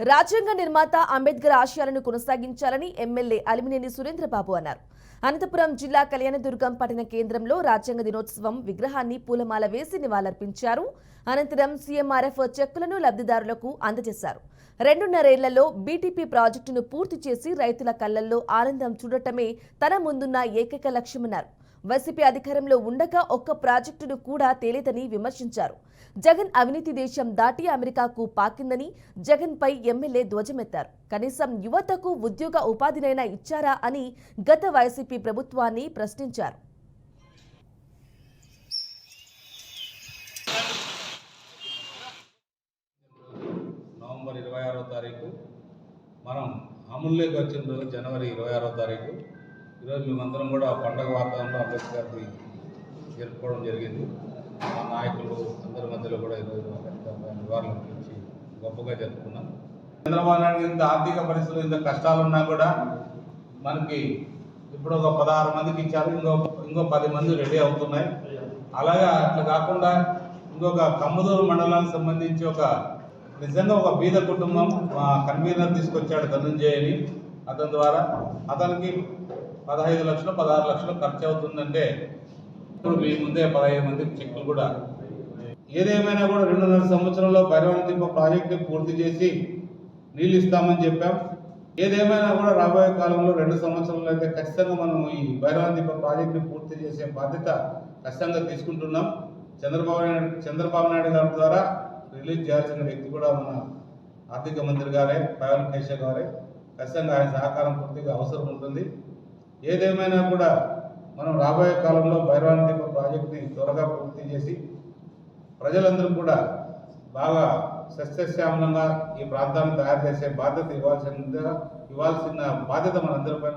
రాజ్యాంగ నిర్మాత అంబేద్కర్ ఆశయాలను కొనసాగించాలని ఎమ్మెల్యే అలిమినేని సురేంద్రబాబు అన్నారు. అనంతపురం జిల్లా కళ్యాణదుర్గం పట్టణ కేంద్రంలో రాజ్యాంగ దినోత్సవం విగ్రహాన్ని పూలమాల వేసి నివాళులర్పించారు. అనంతరం సీఎంఆర్ఎఫ్ చెక్కులను లబ్ధిదారులకు అందజేశారు. రెండున్నరేళ్ళలో బీటీపీ ప్రాజెక్టును పూర్తి చేసి రైతుల కళ్ళల్లో ఆనందం చూడటమే తన ముందున్న ఏకైక లక్ష్యమన్నారు. వైసీపీ అధికారంలో ఉండగా ఒక్క ప్రాజెక్టును కూడా తేలేదని విమర్శించారు. జగన్ అవినీతి దేశం దాటి అమెరికాకు పాకిందని జగన్ పై ఎమ్మెల్యే ధ్వజమెత్తారు. కనీసం యువతకు ఉద్యోగ ఉపాధినైనా ఇచ్చారా అని గత వైసీపీ ప్రభుత్వాన్ని ప్రశ్నించారు. నవంబర్ ఇరవై ఆరో తారీఖు మనం అమల్లోకి వచ్చిన రోజు జనవరి ఇరవై ఆరో తారీఖు ఈరోజు మేమందరం కూడా పండగ వాతావరణంలో అంబేద్కర్ని జరుపుకోవడం జరిగింది. మా నాయకులు అందరి మధ్యలో కూడా ఈరోజు నివారణ గురించి గొప్పగా జరుపుకున్నాం. చంద్రబాబు నాయుడు ఇంత ఆర్థిక పరిస్థితులు ఇంత కష్టాలున్నా కూడా మనకి ఇప్పుడు ఒక పదహారు మందికి ఇచ్చారు ఇంకో ఇంకో పది మంది రెడీ అవుతున్నాయి. అలాగా అట్లా కాకుండా ఇంకొక కమ్మదూరు మండలానికి సంబంధించి ఒక నిజంగా ఒక బీద కుటుంబం మా కన్వీనర్ తీసుకొచ్చాడు ధనుంజయని అతని ద్వారా. అతనికి పదహైదు లక్షలు పదహారు లక్షలు ఖర్చు అవుతుందంటే ఇప్పుడు మీ ముందే పదహైదు మందికి చెక్కులు కూడా. ఏదేమైనా కూడా రెండున్నర సంవత్సరంలో భైరవనదీప ప్రాజెక్టు పూర్తి చేసి నీళ్ళు ఇస్తామని చెప్పాం. ఏదేమైనా కూడా రాబోయే కాలంలో రెండు సంవత్సరాలు అయితే ఖచ్చితంగా మనం ఈ భైరవనదీప ప్రాజెక్టుని పూర్తి చేసే బాధ్యత ఖచ్చితంగా తీసుకుంటున్నాం. చంద్రబాబు నాయుడు చంద్రబాబు నాయుడు గారి ద్వారా రిలీజ్ చేయాల్సిన వ్యక్తి కూడా మన ఆర్థిక మంత్రి గారే పవన్ కేశవ్ గారే. ఖచ్చితంగా ఆయన సహకారం పూర్తిగా అవసరం ఉంటుంది. ఏదేమైనా కూడా మనం రాబోయే కాలంలో భైరవానదీప ప్రాజెక్ట్ని త్వరగా పూర్తి చేసి ప్రజలందరూ కూడా బాగా సస్యశ్యామలంగా ఈ ప్రాంతాన్ని తయారు చేసే బాధ్యత ఇవ్వాల్సిన ఇవ్వాల్సిన బాధ్యత మనందరిపైన